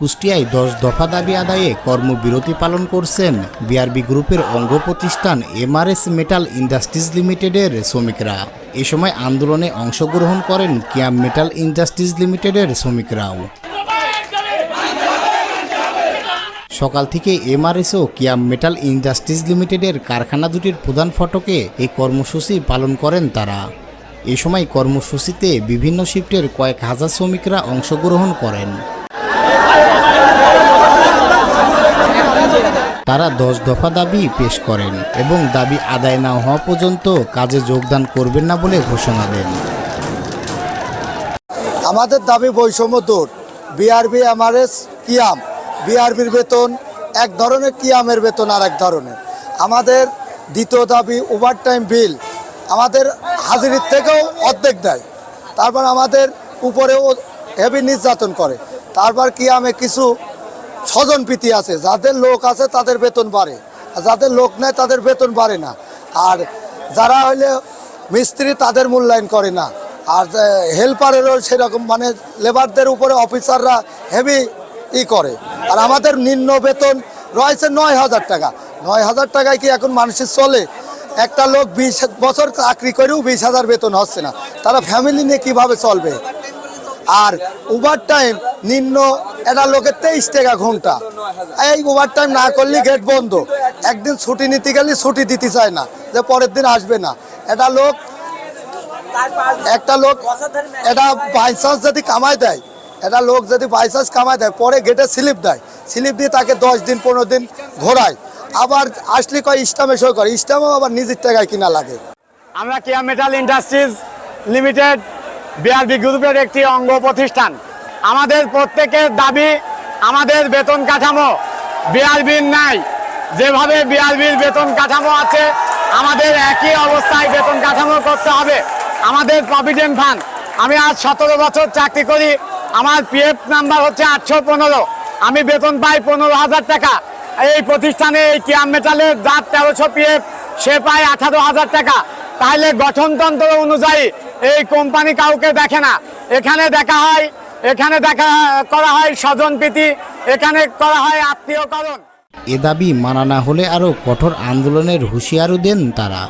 কুষ্টিয়ায় দশ দফা দাবি আদায়ে কর্মবিরতি পালন করছেন বিআরবি গ্রুপের অঙ্গ প্রতিষ্ঠান এমআরএস মেটাল ইন্ডাস্ট্রিজ লিমিটেডের শ্রমিকরা। এ সময় আন্দোলনে অংশগ্রহণ করেন কিয়াম মেটাল ইন্ডাস্ট্রিজ লিমিটেডের শ্রমিকরাও। সকাল থেকে এমআরএস ও কিয়াম মেটাল ইন্ডাস্ট্রিজ লিমিটেডের কারখানা দুটির প্রধান ফটকে এই কর্মসূচি পালন করেন তারা। এ সময় কর্মসূচিতে বিভিন্ন শিফটের কয়েক হাজার শ্রমিকরা অংশগ্রহণ করেন। তারা দশ দফা দাবি পেশ করেন এবং দাবি আদায় না হওয়া পর্যন্ত কাজে যোগদান করবেন না বলে ঘোষণা দেন। আমাদের দাবি বৈষম্য দূর। বিআরবি এমআরএস কিয়াম। বিআরবির বেতন এক ধরনের, কিয়ামের বেতন আর এক ধরনের। আমাদের দ্বিতীয় দাবি ওভারটাইম বিল আমাদের হাজিরির থেকেও অর্ধেক দেয়। তারপর আমাদের উপরেও হেভি নির্যাতন করে। তারপর কিয়ামে কিছু স্বজনপ্রীতি আছে, যাদের লোক আছে তাদের বেতন বাড়ে, আর যাদের লোক নেয় তাদের বেতন বাড়ে না। আর যারা হইলে মিস্ত্রি তাদের মূল্যায়ন করে না। আর হেল্পারেরও সেরকম মানে লেবারদের উপরে অফিসাররা হেভি ই করে। আর আমাদের নিম্ন বেতন রয়েছে নয় হাজার টাকা। নয় হাজার টাকায় কি এখন মানুষের চলে? একটা লোক বিশ বছর চাকরি করেও বিশ হাজার বেতন হচ্ছে না। তারা ফ্যামিলি নিয়ে কীভাবে চলবে? আর ওভার টাইম নিম্ন একটা লোকের তেইশ টাকা ঘণ্টা। এই ওভার টাইম না করলে গেট বন্ধ। একদিন ছুটি নিতে গেলে ছুটি দিতে চায় না, যে পরের দিন আসবে না। এটা লোক, একটা লোক এটা বাই চান্স যদি কামাই দেয়, এটা লোক যদি বাই চান্স কামাই দেয়, পরে গেটে স্লিপ দেয়। স্লিপ দিয়ে তাকে দশ দিন, পনেরো দিন ঘোরায়। আবার আসলে কয় ইস্টামে সই করে, ইস্টামেও আবার নিজের টাকায় কিনা লাগে। আমরা কিয়া মেটাল ইন্ডাস্ট্রিজ লিমিটেড বিআরবি গ্রুপের একটি অঙ্গ প্রতিষ্ঠান। আমাদের প্রত্যেকের দাবি, আমাদের বেতন কাঠামো বিআরবির নাই। যেভাবে বিআরবির বেতন কাঠামো আছে, আমাদের একই অবস্থায় বেতন কাঠামো করতে হবে। আমাদের প্রভিডেন্ট ফান্ড, আমি আজ সতেরো বছর চাকরি করি, আমার পিএফ নাম্বার হচ্ছে আটশো পনেরো। আমি বেতন পাই পনেরো হাজার টাকা। এই প্রতিষ্ঠানে এই কিয়াম মেটালের দাঁত তেরোশো পিএফ, সে পায় আঠারো হাজার টাকা। তাহলে গঠনতন্ত্র অনুযায়ী এই কোম্পানি কাউকে দেখে না। এখানে দেখা হয়, এখানে দেখা করা হয় স্বজনপ্রীতি এখানে করা হয় আত্মীয়করণ। এ দাবি মানা না হলে আরও কঠোর আন্দোলনের হুঁশিয়ারও দেন তারা।